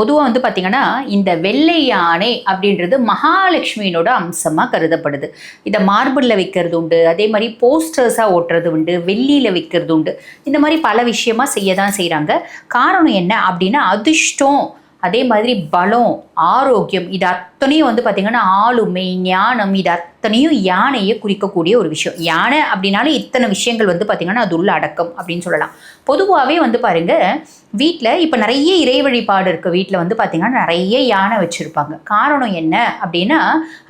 பொதுவாக வந்து பார்த்திங்கன்னா இந்த வெள்ளை யானை அப்படின்றது மகாலட்சுமியினோட அம்சமாக கருதப்படுது. இதை மார்பிளில் வைக்கிறது உண்டு அதே மாதிரி போஸ்டர்ஸாக ஓட்டுறது உண்டு வெள்ளியில் வைக்கிறது உண்டு. இந்த மாதிரி பல விஷயமா செய்ய தான் செய்கிறாங்க காரணம் என்ன அப்படின்னா அதிர்ஷ்டம் அதே மாதிரி பலம் ஆரோக்கியம் இது அத்தனையும் வந்து பார்த்திங்கன்னா ஆளுமை ஞானம் இது அத்தனையும் யானையை குறிக்கக்கூடிய ஒரு விஷயம். யானை அப்படின்னாலே இத்தனை விஷயங்கள் வந்து பார்த்திங்கன்னா அது உள்ள அடக்கம் அப்படின்னு சொல்லலாம். பொதுவாகவே வந்து பாருங்க வீட்டில் இப்போ நிறைய இறை வழிபாடு இருக்குது வீட்டில் வந்து பார்த்திங்கன்னா நிறைய யானை வச்சுருப்பாங்க. காரணம் என்ன அப்படின்னா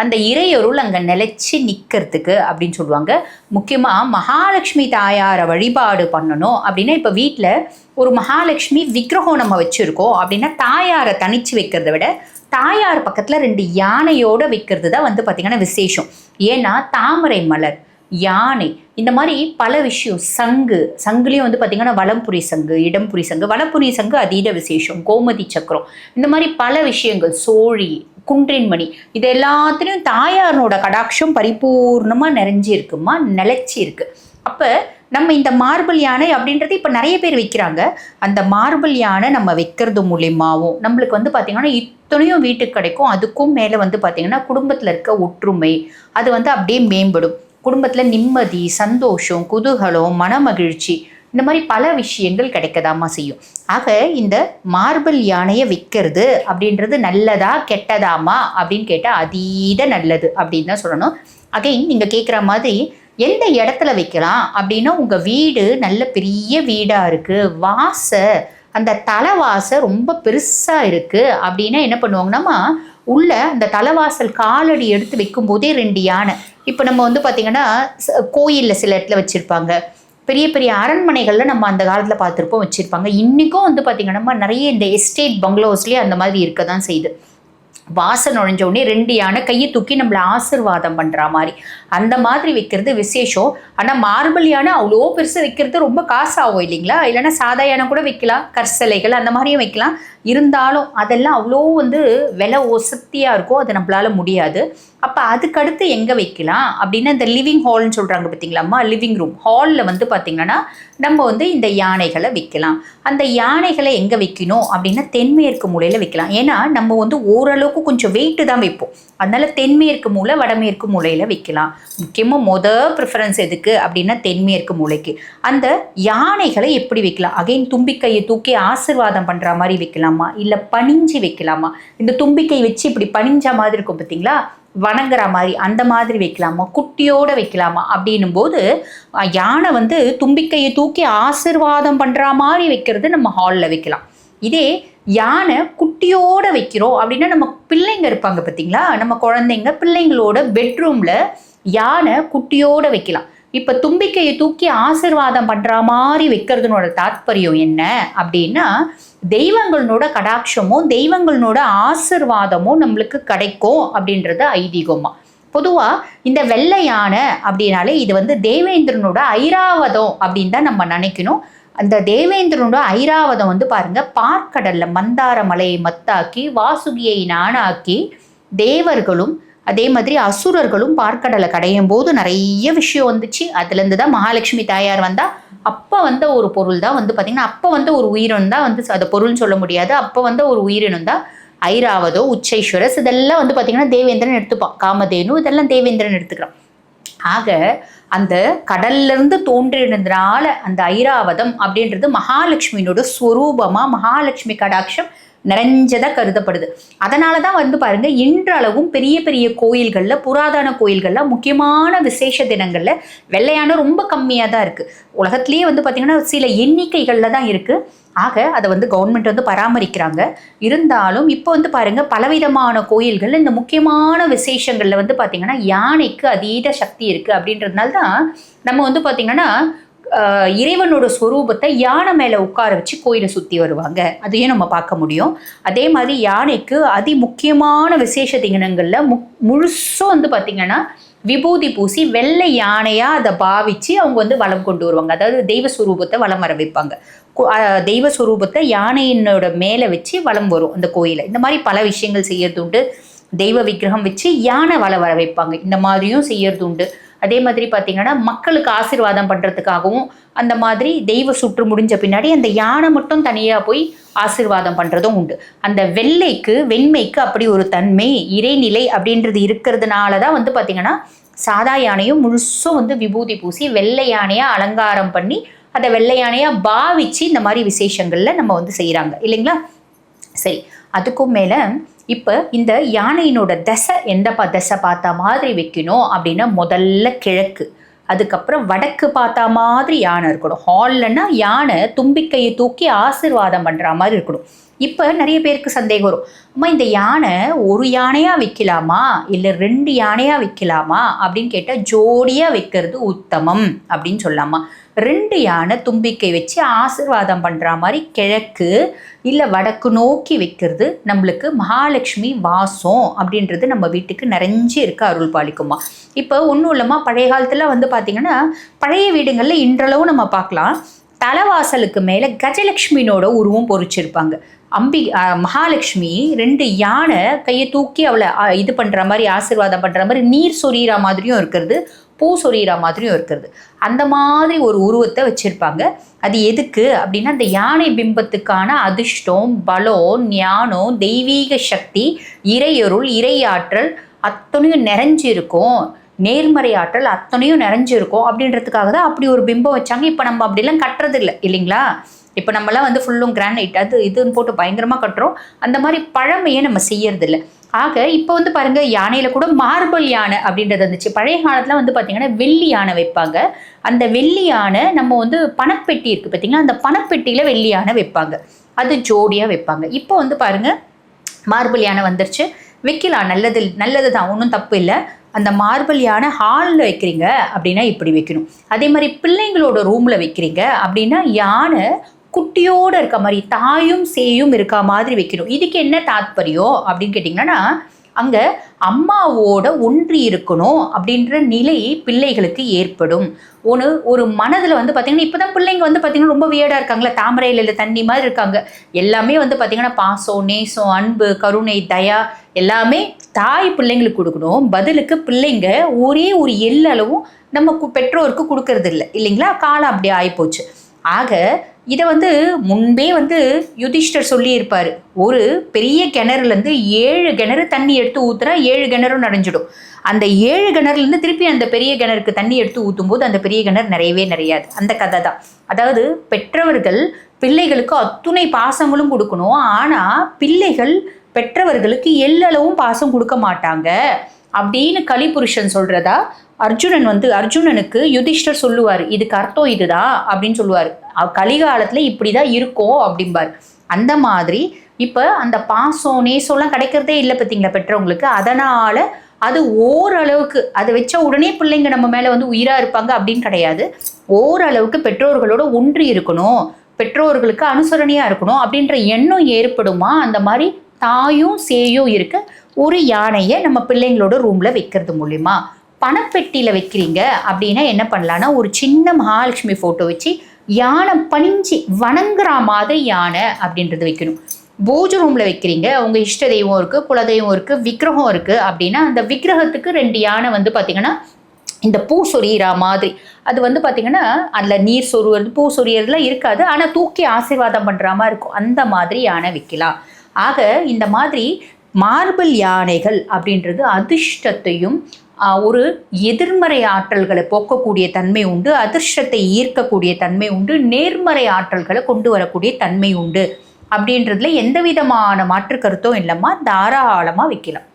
அந்த இறையொருள் அங்கே நிலைச்சி நிற்கிறதுக்கு அப்படின்னு சொல்லுவாங்க. முக்கியமாக மகாலட்சுமி தாயாரை வழிபாடு பண்ணணும் அப்படின்னா இப்போ வீட்டில் ஒரு மகாலட்சுமி விக்கிரகம் நம்ம வச்சுருக்கோம் அப்படின்னா தாயார் தனிச்சு வைக்கிறத விட தாயார் பக்கத்தில் ரெண்டு யானையோட வைக்கிறது தான் வந்து பார்த்திங்கன்னா விசேஷம். ஏன்னா தாமரை மலர் யானை இந்த மாதிரி பல விஷயம் சங்கு சங்குலேயும் வந்து பார்த்திங்கன்னா வளம்புரி சங்கு இடம்புரி சங்கு வளம்புரி சங்கு அதீத விசேஷம் கோமதி சக்கரம் இந்த மாதிரி பல விஷயங்கள் சோழி குன்றின்மணி இது எல்லாத்துலேயும் தாயாரோட கடாட்சம் பரிபூர்ணமாக நிறைஞ்சி இருக்குமா நிலைச்சி இருக்கு அப்போ நம்ம இந்த மார்பிள் யானை அப்படின்றது இப்போ நிறைய பேர் வைக்கிறாங்க. அந்த மார்பிள் யானை நம்ம வைக்கிறது மூலியமாகவும் நம்மளுக்கு வந்து பார்த்திங்கன்னா இத்தனையும் வீட்டுக்கு கிடைக்கும். அதுக்கும் மேலே வந்து பார்த்திங்கன்னா குடும்பத்தில் இருக்க ஒற்றுமை அது வந்து அப்படியே மேம்படும். குடும்பத்தில் நிம்மதி சந்தோஷம் குதூகலம் மனமகிழ்ச்சி இந்த மாதிரி பல விஷயங்கள் கிடைக்கதாமா செய்யும். ஆக இந்த மார்பிள் யானையை விற்கிறது அப்படின்றது நல்லதா கெட்டதாமா அப்படின்னு கேட்டால் அதீத நல்லது அப்படின்னு தான் சொல்லணும். அகைன் நீங்கள் கேட்குற மாதிரி எந்த இடத்துல வைக்கலாம் அப்படின்னா உங்கள் வீடு நல்ல பெரிய வீடாக இருக்குது வாசை அந்த தலைவாசை ரொம்ப பெருசாக இருக்குது அப்படின்னா என்ன பண்ணுவாங்கன்னா உள்ள அந்த தலைவாசல் காலடி எடுத்து வைக்கும்போதே ரெண்டு யானை. இப்போ நம்ம வந்து பார்த்திங்கன்னா கோயிலில் சில இடத்துல வச்சுருப்பாங்க. பெரிய பெரிய அரண்மனைகளில் நம்ம அந்த காலத்தில் பார்த்துருப்போம் வச்சுருப்பாங்க. இன்றைக்கும் வந்து பார்த்திங்கன்னா நிறைய இந்த எஸ்டேட் பங்களோஸ்லேயே அந்த மாதிரி இருக்க தான் செய்யுது. வாசல் நுழைஞ்ச உடனே ரெண்டு யானை கையை தூக்கி நம்மளை ஆசிர்வாதம் பண்ணுற மாதிரி. அந்த மாதிரி வைக்கிறது விசேஷம். ஆனால் மார்பிள் யானை அவ்வளோ பெருசு வைக்கிறது ரொம்ப காசு ஆகும் இல்லைங்களா? இல்லைன்னா சாதா யானை கூட வைக்கலாம். கற்சலைகள் அந்த மாதிரியும் வைக்கலாம். இருந்தாலும் அதெல்லாம் அவ்வளோ வந்து விலை ஒசத்தியாக இருக்கும் அது நம்மளால முடியாது. அப்போ அதுக்கடுத்து எங்கே வைக்கலாம்? அப்படின்னா இந்த லிவிங் ஹால்னு சொல்கிறாங்க பார்த்தீங்களாம்மா லிவிங் ரூம் ஹாலில் வந்து பார்த்திங்கன்னா நம்ம வந்து இந்த யானைகளை விற்கலாம். அந்த யானைகளை எங்கே விற்கணும் அப்படின்னா தென்மேற்கு மூலையில் விற்கலாம். ஏன்னா நம்ம வந்து ஓரளவுக்கு கொஞ்சம் வெயிட்டு தான் வைப்போம் அதனால் தென்மேற்கு மூலை வடமேற்கு மூலையில் விற்கலாம். முக்கியமாக மொதல் ப்ரிஃபரன்ஸ் எதுக்கு? அப்படின்னா தென்மேற்கு மூலைக்கு. அந்த யானைகளை எப்படி வைக்கலாம் அகைன் தும்பிக்கையை தூக்கி ஆசிர்வாதம் பண்ணுற மாதிரி வைக்கலாமா இல்லை பணிஞ்சு வைக்கலாமா இந்த தும்பிக்கை வச்சு இப்படி பணிஞ்ச மாதிரி இருக்கும் பார்த்தீங்களா? வணங்குற மாதிரி அந்த மாதிரி வைக்கலாமா? குட்டியோட வைக்கலாமா? அப்படின்னும் போது யானை வந்து தும்பிக்கையை தூக்கி ஆசிர்வாதம் பண்ணுற மாதிரி வைக்கிறது நம்ம ஹாலில் வைக்கலாம். இதே யானை குட்டியோட வைக்கிறோம் அப்படின்னா நம்ம பிள்ளைங்க இருப்பாங்க பார்த்தீங்களா நம்ம குழந்தைங்க பிள்ளைங்களோட பெட்ரூமில் யானை குட்டியோட வைக்கலாம். இப்போ தும்பிக்கையை தூக்கி ஆசிர்வாதம் பண்ணுற மாதிரி வைக்கிறதுனோட தாத்பரியம் என்ன? அப்படின்னா தெய்வங்களோட கடாட்சமும் தெய்வங்களோட ஆசிர்வாதமும் நம்மளுக்கு கிடைக்கும் அப்படின்றது ஐதீகமா. பொதுவாக இந்த வெள்ளை யானை அப்படின்னாலே இது வந்து தேவேந்திரனோட ஐராவதம் அப்படின்னு தான் நம்ம நினைக்கணும். அந்த தேவேந்திரனோட ஐராவதம் வந்து பாருங்க பார்க்கடல்ல மந்தார மலையை மத்தாக்கி வாசுகியை நானாக்கி தேவர்களும் அதே மாதிரி அசுரர்களும் பார்க்கடலை கடையும் போது நிறைய விஷயம் வந்துச்சு. அதுலேருந்து தான் மகாலட்சுமி தாயார் வந்தால் அப்போ வந்த ஒரு பொருள் தான் வந்து பார்த்திங்கன்னா அப்போ வந்த ஒரு உயிரினம் தான் வந்து அதை பொருள்னு சொல்ல முடியாது. அப்போ வந்த ஒரு உயிரினம் தான் ஐராவதோ உச்சைஸ்வரஸ் இதெல்லாம் வந்து பார்த்திங்கன்னா தேவேந்திரன் எடுத்துப்பான். காமதேனு இதெல்லாம் தேவேந்திரன் எடுத்துக்கிறான். ஆக அந்த கடல்ல இருந்து தோன்றினதுனால அந்த ஐராவதம் அப்படின்றது மகாலட்சுமியினோட ஸ்வரூபமாக மகாலட்சுமி கடாட்சம் நிறைஞ்சதாக கருதப்படுது. அதனால தான் வந்து பாருங்கள் இன்றளவும் பெரிய பெரிய கோயில்களில் புராதன கோயில்களில் முக்கியமான விசேஷ தினங்களில் வெள்ளையான ரொம்ப கம்மியாக தான் இருக்குது உலகத்துலேயே வந்து பார்த்திங்கன்னா சில எண்ணிக்கைகளில் தான் இருக்குது ஆக அதை வந்து கவர்மெண்ட் வந்து பராமரிக்கிறாங்க. இருந்தாலும் இப்போ வந்து பாருங்கள் பலவிதமான கோயில்கள் இந்த முக்கியமான விசேஷங்களில் வந்து பார்த்திங்கன்னா யானைக்கு அதீத சக்தி இருக்குது அப்படின்றதுனால தான் நம்ம வந்து பார்த்திங்கன்னா இறைவனோட ஸ்வரூபத்தை யானை மேலே உட்கார வச்சு கோயிலை சுற்றி வருவாங்க. அதையும் நம்ம பார்க்க முடியும். அதே மாதிரி யானைக்கு அதி முக்கியமான விசேஷ தினங்களில் மு முழுசும் வந்து பார்த்திங்கன்னா விபூதி பூசி வெள்ளை யானையாக அதை பாவிச்சு அவங்க வந்து வலம் கொண்டு வருவாங்க. அதாவது தெய்வ ஸ்வரூபத்தை வலம் வர வைப்பாங்க. தெய்வ ஸ்வரூபத்தை யானையினோட மேலே வச்சு வலம் வரும் அந்த கோயிலை. இந்த மாதிரி பல விஷயங்கள் செய்யறது உண்டு. தெய்வ விக்கிரகம் வச்சு யானை வள வர வைப்பாங்க. இந்த மாதிரியும் செய்யறது உண்டு. அதே மாதிரி பார்த்தீங்கன்னா மக்களுக்கு ஆசீர்வாதம் பண்ணுறதுக்காகவும் அந்த மாதிரி தெய்வ சுற்று முடிஞ்ச பின்னாடி அந்த யானை மட்டும் தனியாக போய் ஆசீர்வாதம் பண்ணுறதும் உண்டு. அந்த வெள்ளைக்கு வெண்மைக்கு அப்படி ஒரு தன்மை இறைநிலை அப்படின்றது இருக்கிறதுனால தான் வந்து பார்த்திங்கன்னா சாதா யானையும் முழுசும் வந்து விபூதி பூசி வெள்ளை யானையாக அலங்காரம் பண்ணி அதை வெள்ளை யானையாக பாவிச்சு இந்த மாதிரி விசேஷங்களில் நம்ம வந்து செய்கிறாங்க இல்லைங்களா? சரி. அதுக்கும் மேலே இப்போ இந்த யானையினோட தசை எந்த ப தசை பார்த்தா மாதிரி வைக்கணும் அப்படின்னா முதல்ல கிழக்கு. அதுக்கப்புறம் வடக்கு பார்த்தா மாதிரி யானை இருக்கணும். ஹால்லன்னா யானை தும்பிக்கையை தூக்கி ஆசிர்வாதம் பண்ணுற மாதிரி இருக்கணும். இப்போ நிறைய பேருக்கு சந்தேகம் வரும். அம்மா இந்த யானை ஒரு யானையாக விற்கலாமா இல்லை ரெண்டு யானையாக விற்கலாமா அப்படின்னு கேட்டால் ஜோடியாக வைக்கிறது உத்தமம் அப்படின்னு சொல்லலாமா ரெண்டு யானை தும்பிக்கை வச்சு ஆசிர்வாதம் பண்ணுற மாதிரி கிழக்கு இல்லை வடக்கு நோக்கி வைக்கிறது நம்மளுக்கு மகாலட்சுமி வாசம் அப்படின்றது நம்ம வீட்டுக்கு நிறைஞ்சு இருக்க அருள் பாலிக்குமா. இப்போ ஒன்றும் இல்லைம்மா பழைய காலத்தில் வந்து பார்த்திங்கன்னா பழைய வீடுகளில் இன்றளவும் நம்ம பார்க்கலாம் தலைவாசலுக்கு மேலே கஜலட்சுமினோட உருவம் பொறிச்சிருப்பாங்க. அம்பி மகாலட்சுமி ரெண்டு யானை கையை தூக்கி அவளை இது பண்ணுற மாதிரி ஆசிர்வாதம் பண்ணுற மாதிரி நீர் சொரியிற மாதிரியும் இருக்கிறது பூ சொரியிற மாதிரியும் இருக்கிறது. அந்த மாதிரி ஒரு உருவத்தை வச்சுருப்பாங்க. அது எதுக்கு அப்படின்னா அந்த யானை பிம்பத்துக்கான அதிர்ஷ்டம் பலம் ஞானம் தெய்வீக சக்தி இறையொருள் இறையாற்றல் அத்தனையும் நிறைஞ்சிருக்கும். நேர்மறை ஆற்றல் அத்தனையும் நிறைஞ்சிருக்கும் அப்படின்றதுக்காக தான் அப்படி ஒரு பிம்பம் வச்சாங்க. இப்போ நம்ம அப்படிலாம் கட்டுறது இல்லை இல்லைங்களா? இப்போ நம்மளாம் வந்து ஃபுல்லும் கிரானைட் அது இதுன்னு போட்டு பயங்கரமாக கட்டுறோம். அந்த மாதிரி பழமையே நம்ம செய்யறதில்ல. ஆக இப்போ வந்து பாருங்க யானையில கூட மார்பிள் யானை அப்படின்றது வந்துச்சு. பழைய காலத்தில் வந்து பார்த்தீங்கன்னா வெள்ளி யானை வைப்பாங்க. அந்த வெள்ளி யானை நம்ம வந்து பணப்பெட்டி இருக்குது பார்த்தீங்கன்னா அந்த பணப்பெட்டியில் வெள்ளி யானை வைப்பாங்க. அது ஜோடியாக வைப்பாங்க. இப்போ வந்து பாருங்க மார்பிள் யானை வந்துருச்சு. வைக்கலாம் நல்லது நல்லது தான் ஒன்றும் தப்பு இல்லை. அந்த மார்பிள் யானை ஹாலில் வைக்கிறீங்க அப்படின்னா இப்படி வைக்கணும். அதே மாதிரி பிள்ளைங்களோட ரூமில் வைக்கிறீங்க அப்படின்னா யானை குட்டியோடு இருக்க மாதிரி தாயும் சேயும் இருக்க மாதிரி வைக்கணும். இதுக்கு என்ன தாத்பரியம் அப்படின்னு கேட்டிங்கன்னா அங்கே அம்மாவோட ஒன்றி இருக்கணும் அப்படின்ற நிலை பிள்ளைகளுக்கு ஏற்படும். ஒன்று ஒரு மனதில் வந்து பார்த்திங்கன்னா இப்போ தான் பிள்ளைங்க வந்து பார்த்திங்கன்னா ரொம்ப வியடாக இருக்காங்களே தாமரையில் இல்லை தண்ணி மாதிரி இருக்காங்க. எல்லாமே வந்து பார்த்திங்கன்னா பாசம் நேசம் அன்பு கருணை தயா எல்லாமே தாய் பிள்ளைங்களுக்கு கொடுக்கணும். பதிலுக்கு பிள்ளைங்க ஒரே ஒரு எல்லளவும் நம்ம பெற்றோருக்கு கொடுக்கறது இல்லை இல்லைங்களா? காலம் அப்படி ஆகிப்போச்சு ஆக இதை வந்து முன்பே வந்து யுதிஷ்டர் சொல்லியிருப்பார். ஒரு பெரிய கிணறுலேருந்து ஏழு கிணறு தண்ணி எடுத்து ஊற்றுனா ஏழு கிணறும் நடைஞ்சிடும் அந்த ஏழு கிணறுலேருந்து திருப்பி அந்த பெரிய கிணறுக்கு தண்ணி எடுத்து ஊற்றும் போது அந்த பெரிய கிணறு நிறையவே நிறையாது. அந்த கதை தான். அதாவது பெற்றவர்கள் பிள்ளைகளுக்கு அத்துணை பாசங்களும் கொடுக்கணும். ஆனால் பிள்ளைகள் பெற்றவர்களுக்கு எல்லளவும் பாசம் கொடுக்க மாட்டாங்க. அப்படின்னு கலிபுருஷன் சொல்கிறதா அர்ஜுனன் வந்து அர்ஜுனனுக்கு யுதிஷ்டர் சொல்லுவார் இதுக்கு அர்த்தம் இதுதான் அப்படின்னு சொல்லுவார். கலிகாலத்தில் இப்படி தான் இருக்கும் அப்படிம்பார். அந்த மாதிரி இப்போ அந்த பாசம் நேசம்லாம் கிடைக்கிறதே இல்லை பார்த்தீங்களா பெற்றவங்களுக்கு? அதனால் அது ஓரளவுக்கு அதை வச்ச உடனே பிள்ளைங்க நம்ம மேலே வந்து உயிராக இருப்பாங்க அப்படின்னு கிடையாது. ஓரளவுக்கு பெற்றோர்களோட ஒன்றி இருக்கணும் பெற்றோர்களுக்கு அனுசரணையாக இருக்கணும் அப்படின்ற எண்ணம் ஏற்படுமா? அந்த மாதிரி தாயும் சேயும் இருக்க ஒரு யானையை நம்ம பிள்ளைங்களோட ரூமில் வைக்கிறது மூலிமா பணப்பெட்டியில் வைக்கிறீங்க அப்படின்னா என்ன பண்ணலான்னா ஒரு சின்ன மகாலட்சுமி ஃபோட்டோ வச்சு யானை பணிஞ்சு வணங்குற மாதிரி யானை அப்படின்றது வைக்கணும். பூஜை ரூமில் வைக்கிறீங்க உங்கள் இஷ்ட தெய்வம் இருக்குது குலதெய்வம் இருக்குது விக்கிரகம் இருக்குது அப்படின்னா அந்த விக்கிரகத்துக்கு ரெண்டு யானை வந்து பார்த்திங்கன்னா இந்த பூ சொரியிறா மாதிரி. அது வந்து பார்த்திங்கன்னா அதில் நீர் சொருவது பூ சொரியறதுலாம் இருக்காது. ஆனால் தூக்கி ஆசீர்வாதம் பண்ணுற மாதிரி இருக்கும். அந்த மாதிரி யானை வைக்கலாம். ஆக இந்த மாதிரி மார்பிள் யானைகள் அப்படின்றது அதிர்ஷ்டத்தையும் ஒரு எதிர்மறை ஆற்றல்களை போக்கக்கூடிய தன்மை உண்டு அதிர்ஷ்டத்தை ஈர்க்கக்கூடிய தன்மை உண்டு நேர்மறை ஆற்றல்களை கொண்டு வரக்கூடிய தன்மை உண்டு. அப்படின்றதுல எந்த விதமான மாற்று கருத்தும் இல்லைம்மா தாராளமாக வைக்கலாம்.